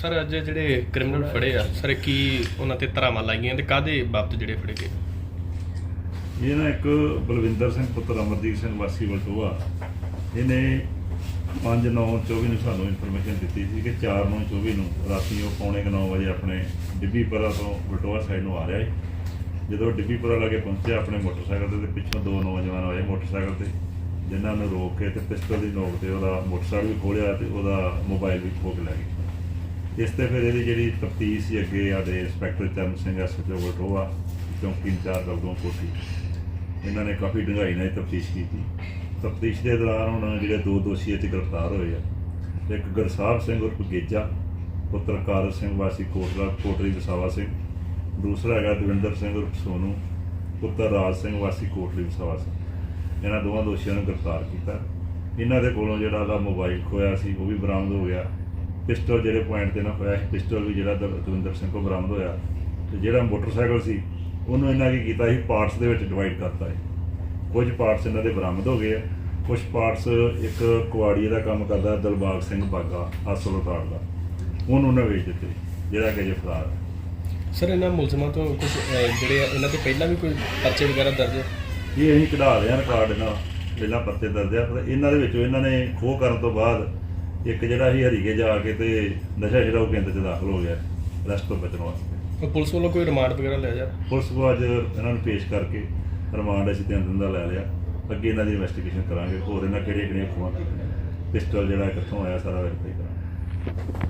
Sir, ਅੱਜ ਜਿਹੜੇ criminal ਫੜੇ ਆ, ਸਰ, ਕੀ ਉਹਨਾਂ ਤੇ ਧਰਾਵਾਂ ਲਾਈਆਂ ਤੇ ਕਾਦੇ ਬਾਬਤ ਜਿਹੜੇ ਫੜੇ ਗਏ? ਇਹ ਨਾ ਇੱਕ ਬਲਵਿੰਦਰ ਸਿੰਘ ਪੁੱਤਰ, ਅਮਰਦੀਪ ਸਿੰਘ ਵਾਸੀ ਵਲਟੋਆ ਇਹਨੇ 5/9/24 ਨੂੰ ਸਾਨੂੰ ਇਨਫੋਰਮੇਸ਼ਨ ਦਿੱਤੀ ਸੀ ਕਿ 4/9/24 ਨੂੰ ਰਾਤੀ ਉਹ ਪੌਣੇ 9 ਵਜੇ ਆਪਣੇ ਡਿੱਬੀਪੁਰਾ ਤੋਂ ਵਲਟੋਆ ਸਾਈਡ ਨੂੰ ਆ ਰਿਹਾ ਸੀ। ਜਦੋਂ ਡਿੱਬੀਪੁਰਾ ਲਾਗੇ ਪਹੁੰਚਿਆ ਆਪਣੇ ਮੋਟਰਸਾਈਕਲ ਤੇ ਤੇ ਪਿੱਛੋਂ ਦੋ ਨੌਜਵਾਨ ਆਏ ਮੋਟਰਸਾਈਕਲ ਤੇ, ਜਿਨ੍ਹਾਂ ਨੂੰ ਰੋਕ ਕੇ ਤੇ ਪਿਸਟਲ ਦੀ ਨੋਕ ਤੇ ਉਹਦਾ ਮੋਟਰਸਾਈਕਲ ਵੀ ਖੋਲਿਆ ਤੇ ਉਹਦਾ ਮੋਬਾਈਲ ਵੀ ਖੋਹ ਲੈ ਗਏ। ਇਸ ਤੇ ਫਿਰ ਇਹਦੀ ਜਿਹੜੀ ਤਫਤੀਸ਼ ਸੀ ਅੱਗੇ ਸਾਡੇ ਇੰਸਪੈਕਟਰ ਚਰਨ ਸਿੰਘ ਐਸਐਚਓ ਵਟੋਆ, ਚੌਂਕੀ ਇੰਚਾਰਜ ਅਬਦੋਂ ਕੋਠੀ। ਇਹਨਾਂ ਨੇ ਕਾਫੀ ਡੂੰਘਾਈ ਨਾਲ ਤਫਤੀਸ਼ ਕੀਤੀ। ਤਫਤੀਸ਼ ਦੇ ਦੌਰਾਨ ਹੁਣ ਜਿਹੜੇ ਦੋ ਦੋਸ਼ੀ ਇੱਥੇ ਗ੍ਰਿਫਤਾਰ ਹੋਏ ਆ। ਇੱਕ ਗੁਰਸਾਹਿਬ ਸਿੰਘ ਉਰਫ ਗੇਜਾ, ਪੁੱਤਰ ਕਾਰਜ ਸਿੰਘ ਵਾਸੀ ਕੋਟਲਾ ਕੋਟਰੀ ਵਸਾਵਾ ਸਿੰਘ। ਦੂਸਰਾ ਹੈਗਾ ਦਵਿੰਦਰ ਸਿੰਘ ਉਰਫ ਸੋਨੂ, ਪੁੱਤਰ ਰਾਜ ਸਿੰਘ ਵਾਸੀ ਕੋਟਲੀ ਵਸਾਵਾ ਸਿੰਘ। ਇਹਨਾਂ ਦੋਵਾਂ ਦੋਸ਼ੀਆਂ ਨੂੰ ਗ੍ਰਿਫਤਾਰ ਕੀਤਾ। ਇਹਨਾਂ ਦੇ ਕੋਲੋਂ ਜਿਹੜਾ ਉਹਦਾ ਮੋਬਾਈਲ ਖੋਇਆ ਸੀ, ਉਹ ਵੀ ਬਰਾਮਦ ਹੋ ਗਿਆ। ਪਿਸਟਲ ਜਿਹੜੇ ਪੁਆਇੰਟ ਤੇ ਨਾ ਹੋਇਆ ਸੀ ਪਿਸਟਲ ਵੀ ਜਿਹੜਾ ਦਵ- ਦਵਿੰਦਰ ਸਿੰਘ ਕੋਲ ਬਰਾਮਦ ਹੋਇਆ ਤੇ ਜਿਹੜਾ ਮੋਟਰਸਾਈਕਲ ਸੀ ਉਹਨੂੰ ਇਹਨਾਂ ਕੀ ਕੀਤਾ ਸੀ ਪਾਰਟਸ ਦੇ ਵਿੱਚ ਡਿਵਾਈਡ ਕਰਤਾ ਹੈ ਕੁਝ ਪਾਰਟਸ ਇਹਨਾਂ ਦੇ ਬਰਾਮਦ ਹੋ ਗਏ ਆ ਕੁਝ ਪਾਰਟਸ ਇੱਕ ਕੁਆੜੀਏ ਦਾ ਕੰਮ ਕਰਦਾ ਦਲਬਾਗ ਸਿੰਘ ਬਾਗਾ ਹਸਲ ਉਤਾਰ ਦਾ। ਉਹਨੂੰ ਉਹਨਾਂ ਵੇਚ ਦਿੱਤੇ ਜਿਹੜਾ ਕਿ ਜੇ ਫਰਾਰ ਹੈ। ਸਰ ਇਹਨਾਂ ਮੁਲਜ਼ਮਾਂ ਤੋਂ ਕੁਝ ਜਿਹੜੇ ਇਹਨਾਂ ਤੇ ਪਹਿਲਾਂ ਵੀ ਕੋਈ ਪਰਚੇ ਵਗੈਰਾ ਦਰਜ ਇਹ ਅਸੀਂ ਕਢਾ ਰਹੇ ਹਾਂ ਰਿਕਾਰਡ ਇਹਨਾਂ ਪਹਿਲਾਂ ਪਰਚੇ ਦਰਜ ਆ ਪਰ ਇਹਨਾਂ ਦੇ ਵਿੱਚੋਂ ਇਹਨਾਂ ਨੇ ਖੋਹ ਕਰਨ ਤੋਂ ਬਾਅਦ ਇੱਕ ਜਿਹੜਾ ਸੀ ਹਰੀਕੇ ਜਾ ਕੇ ਤੇ ਨਸ਼ਾ ਛਡਾਊ ਕੇਂਦਰ 'ਚ ਦਾਖਲ ਹੋ ਗਿਆ ਰੈਸਟ ਤੋਂ ਬਚਣ ਵਾਸਤੇ। ਉਹ ਪੁਲਿਸ ਵੱਲੋਂ ਕੋਈ ਰਿਮਾਂਡ ਵਗੈਰਾ ਲਿਆ ਜਾ? ਪੁਲਿਸ ਕੋ ਅੱਜ ਇਹਨਾਂ ਨੂੰ ਪੇਸ਼ ਕਰਕੇ ਰਿਮਾਂਡ ਅਸੀਂ ਤਿੰਨ ਦਿਨ ਦਾ ਲੈ ਲਿਆ। ਅੱਗੇ ਇਹਨਾਂ ਦੀ ਇਨਵੈਸਟੀਗੇਸ਼ਨ ਕਰਾਂਗੇ ਹੋਰ ਇਹਨਾਂ ਕਿਹੜੀਆਂ ਕਿਹੜੀਆਂ ਖੋਹਾਂ ਪਿਸਟਲ ਜਿਹੜਾ ਕਿੱਥੋਂ ਆਇਆ ਸਾਰਾ ਵੈਰੀਫਾਈ ਕਰਾਂਗੇ।